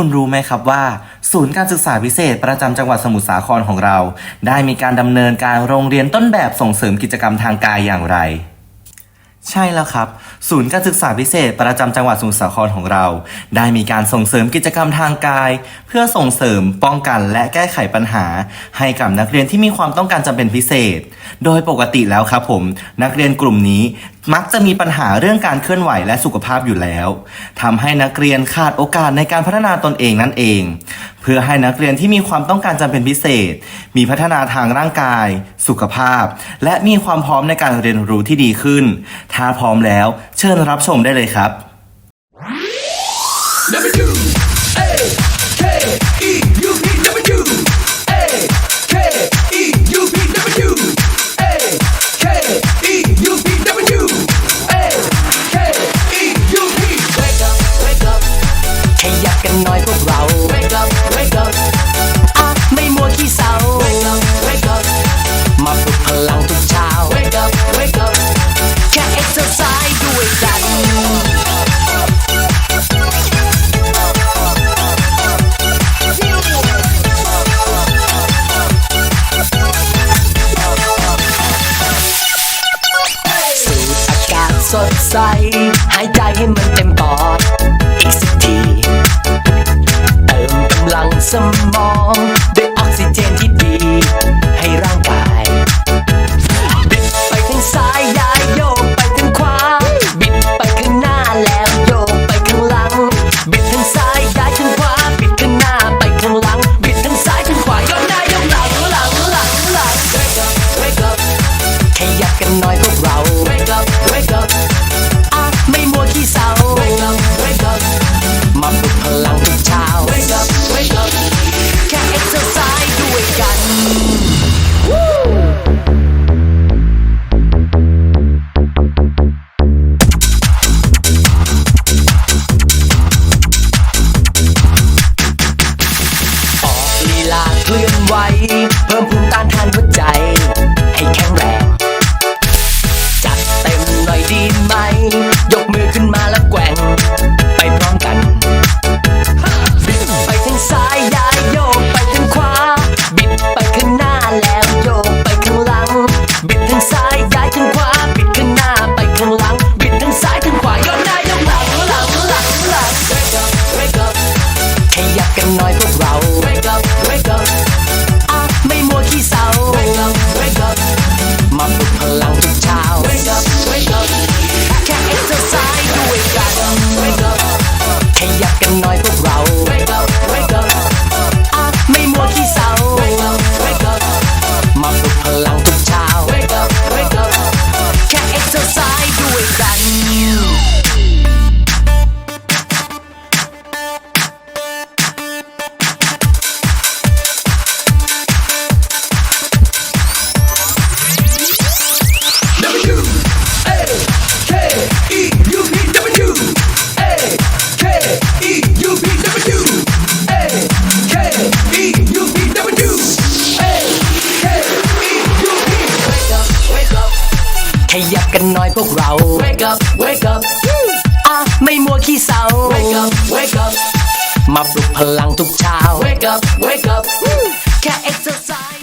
คุณรู้ไหมครับว่า ศูนย์การศึกษาพิเศษประจำจังหวัดสมุทรสาครของเรา ได้มีการดำเนินการโรงเรียนต้นแบบส่งเสริมกิจกรรมทางกายอย่างไร ใช่แล้วครับ ศูนย์การศึกษาพิเศษประจำจังหวัดสมุทรสาครของเรา ได้มีการส่งเสริมกิจกรรมทางกาย เพื่อส่งเสริมป้องกันและแก้ไขปัญหา ให้กับนักเรียนที่มีความต้องการจำเป็นพิเศษ โดยปกติแล้วครับผม นักเรียนกลุ่มนี้ มักจะมีปัญหาเรื่องการเคลื่อนไหวและสุขภาพอยู่แล้วทำให้นักเรียนขาดโอกาสในการพัฒนาตนเองนั่นเอง เพื่อให้นักเรียนที่มีความต้องการจำเป็นพิเศษ มีพัฒนาทางร่างกาย สุขภาพ และมีความพร้อมในการเรียนรู้ที่ดีขึ้น ถ้าพร้อมแล้ว เชิญรับชมได้เลยครับ W A K ยับกันหน่อยพวกเรา Wake up Wake up อะไม่มัวขี้เศร้า Wake up Wake up มาปลุกพลังทุกเช้า Wake up Wake up แค่เอ็กซ์ไซส์ด้วยกัน สูดอากาศสดใส หายใจให้มันเต็ม ขยับกันหน่อยพวกเรา Wake up Wake up อะไม่มัวขี้เศร้า Wake up Wake up มาปลุกพลังทุกเช้า Wake up Wake up แค่เอ็กซ์ไซส์ด้วยกัน ออกลีลาเคลื่อนไหวเพิ่มภูมิต้านทานหัวใจ ไขยับกันหน่อยพวกเรา Wake up Wake up อะไม่มัวขี้เศร้า Wake up Wake up มาปลุกพลังทุกเช้า Wake up Wake up แค่เอ็กซ์ไซส์